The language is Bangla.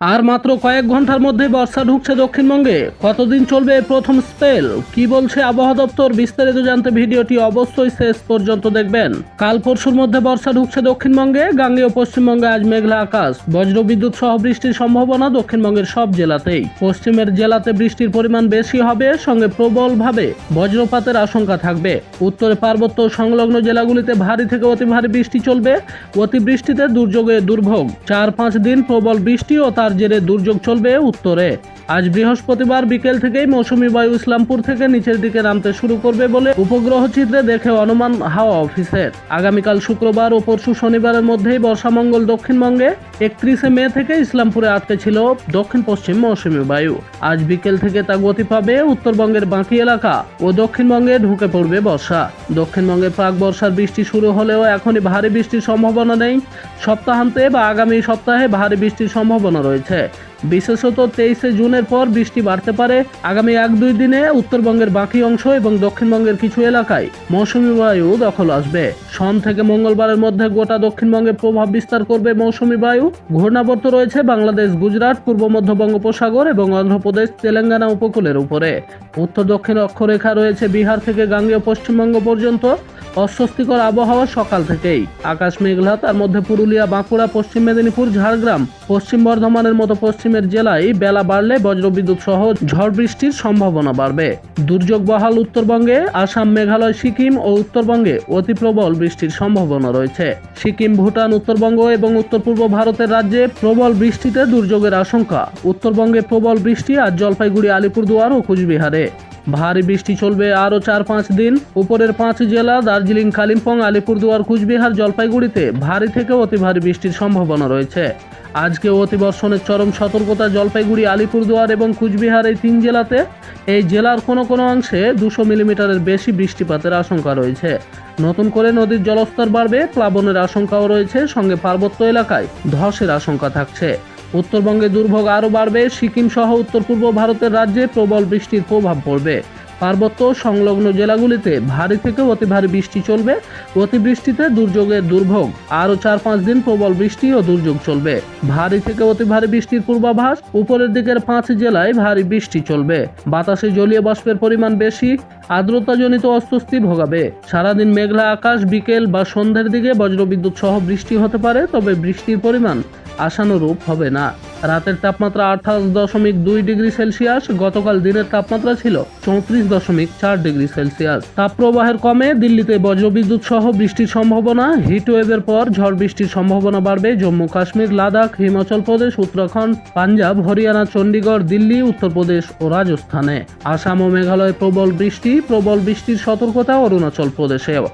আর মাত্র কয়েক ঘণ্টার মধ্যে বর্ষা ঢুকছে দক্ষিণবঙ্গে। কতদিন চলবে প্রথম স্পেল? কি বলছে আবহাওয়া দপ্তর? বিস্তারিত জানতে ভিডিওটি অবশ্যই শেষ পর্যন্ত দেখবেন। কাল পরশুর মধ্যে বর্ষা ঢুকছে দক্ষিণবঙ্গে, গাঙ্গেয় পশ্চিমবঙ্গে আজ মেঘলা আকাশ। বজ্রবিদ্যুৎ সহ বৃষ্টির সম্ভাবনা দক্ষিণবঙ্গের সব জেলাতেই। পশ্চিমের জেলাতে বৃষ্টির পরিমাণ বেশি হবে, সঙ্গে প্রবলভাবে বজ্রপাতের আশঙ্কা থাকবে। উত্তরে পার্বত্য সংলগ্ন জেলাগুলিতে ভারী থেকে অতি ভারী বৃষ্টি চলবে। অতিবৃষ্টিতে দুর্যোগে দুর্ভোগ। চার পাঁচ দিন প্রবল বৃষ্টি ও তার জেরে দুর্যোগ চলবে উত্তরে। আজ বৃহস্পতিবার বিকেল থেকেই মৌসুমী বায়ু ইসলামপুর থেকে নিচের দিকে নামতে শুরু করবে বলে উপগ্রহ চিত্রে দেখে অনুমান হাওয়া অফিসের। আগামীকাল শুক্রবার ও পরশু শনিবারের মধ্যেই বর্ষামঙ্গল দক্ষিণবঙ্গে একত্রিশে মে থেকে ইসলামপুরে আটকে ছিল দক্ষিণ পশ্চিম মৌসুমী বায়ু। আজ বিকেল থেকে তা গতি পাবে উত্তরবঙ্গের বাকি এলাকা ও দক্ষিণবঙ্গে ঢুকে পড়বে বর্ষা। দক্ষিণবঙ্গে প্রাক বর্ষার বৃষ্টি শুরু হলেও এখনই ভারী বৃষ্টির সম্ভাবনা নেই। সপ্তাহান্তে বা আগামী সপ্তাহে ভারী বৃষ্টির সম্ভাবনা রয়েছে। বিশেষত তেইশে জুনের পর বৃষ্টি বাড়তে পারে। আগামী এক দুই দিনে উত্তরবঙ্গের বাকি অংশ এবং দক্ষিণবঙ্গের কিছু এলাকায় মৌসুমী বায়ু দখল আসবে। সোম থেকে মঙ্গলবারের মধ্যে গোটা দক্ষিণবঙ্গে প্রভাব বিস্তার করবে মৌসুমী বায়ু। ঘূর্ণাবর্ত রয়েছে বাংলাদেশ, গুজরাট, পূর্ব মধ্য বঙ্গোপসাগর এবং অন্ধ্রপ্রদেশ, তেলেঙ্গানা উপকূলের উপরে। উত্তর দক্ষিণ অক্ষরেখা রয়েছে বিহার থেকে গাঙ্গেয় পশ্চিমবঙ্গ পর্যন্ত। অস্বস্তিকর আবহাওয়া সকাল থেকেই। আকাশ মেঘলা, তার মধ্যে পুরুলিয়া, বাঁকুড়া, পশ্চিম মেদিনীপুর, ঝাড়গ্রাম। পশ্চিম বর্ধমানের মতো পশ্চিমের জেলায় বেলা বাড়লে বজ্রবিদ্যুৎ সহ ঝড় বৃষ্টির সম্ভাবনা বাড়বে। দুর্যোগ বহাল উত্তরবঙ্গে, আসাম, মেঘালয়, সিকিম ও উত্তরবঙ্গে অতি প্রবল বৃষ্টির সম্ভাবনা রয়েছে। সিকিম, ভুটান, উত্তরবঙ্গ এবং উত্তর পূর্ব ভারতের রাজ্যে প্রবল বৃষ্টিতে দুর্যোগের আশঙ্কা। উত্তরবঙ্গে প্রবল বৃষ্টি আর জলপাইগুড়ি, আলিপুরদুয়ার ও কুচবিহারে। ভারী বৃষ্টি চলবে আরও চার পাঁচ দিন। উপরের পাঁচ জেলা দার্জিলিং কালিম্পং আলিপুরদুয়ার, কুচবিহার, জলপাইগুড়িতে ভারী থেকে অতি ভারী বৃষ্টির সম্ভাবনা রয়েছে। আজকে অতিবর্ষণের চরম সতর্কতা জলপাইগুড়ি, আলিপুরদুয়ার এবং কুচবিহার এই তিন জেলাতে। এই জেলার কোনো কোনো অংশে দুশো মিলিমিটারের বেশি বৃষ্টিপাতের আশঙ্কা রয়েছে। নতুন করে নদীর জলস্তর বাড়বে, প্লাবনের আশঙ্কাও রয়েছে, সঙ্গে পার্বত্য এলাকায় ধসের আশঙ্কা থাকছে। উত্তরবঙ্গে দুর্ভোগ আরও বাড়বে, সিকিম সহ উত্তর পূর্ব ভারতের রাজ্যে প্রবল বৃষ্টির প্রভাব পড়বে। পার্বত্য সংলগ্ন জেলাগুলিতে ভারী থেকে অতি ভারী বৃষ্টি চলবে। অতিবৃষ্টিতে দুর্যোগের দুর্ভোগ। আরও চার পাঁচ দিন প্রবল বৃষ্টি ও দুর্যোগ চলবে। ভারী থেকে অতি ভারী বৃষ্টির পূর্বাভাস, উপরের দিকের পাঁচ জেলায় ভারী বৃষ্টি চলবে। বাতাসে জলীয় বাষ্পের পরিমাণ বেশি, আর্দ্রতাজনিত অস্বস্তি ভোগাবে। সারাদিন মেঘলা আকাশ বিকেল বা সন্ধ্যের দিকে বজ্রবিদ্যুৎ সহ বৃষ্টি হতে পারে, তবে বৃষ্টির পরিমাণ আশানুরূপ হবে না। রাতের তাপমাত্রা আঠাশ দশমিক দুই ডিগ্রি সেলসিয়াস, গতকাল দিনের তাপমাত্রা ছিল চৌত্রিশ দশমিক চার ডিগ্রি সেলসিয়াস। তাপপ্রবাহের কমে দিল্লিতে বজ্রবিদ্যুৎ সহ বৃষ্টির সম্ভাবনা। হিটওয়েভের পর ঝড় বৃষ্টির সম্ভাবনা বাড়বে। জম্মু কাশ্মীর, লাদাখ, হিমাচল প্রদেশ, উত্তরাখণ্ড, পাঞ্জাব, হরিয়ানা, চণ্ডীগড়, দিল্লি, উত্তরপ্রদেশ ও রাজস্থানে। আসাম ও মেঘালয়ে প্রবল বৃষ্টি। প্রবল বৃষ্টির সতর্কতা অরুণাচল প্রদেশেও।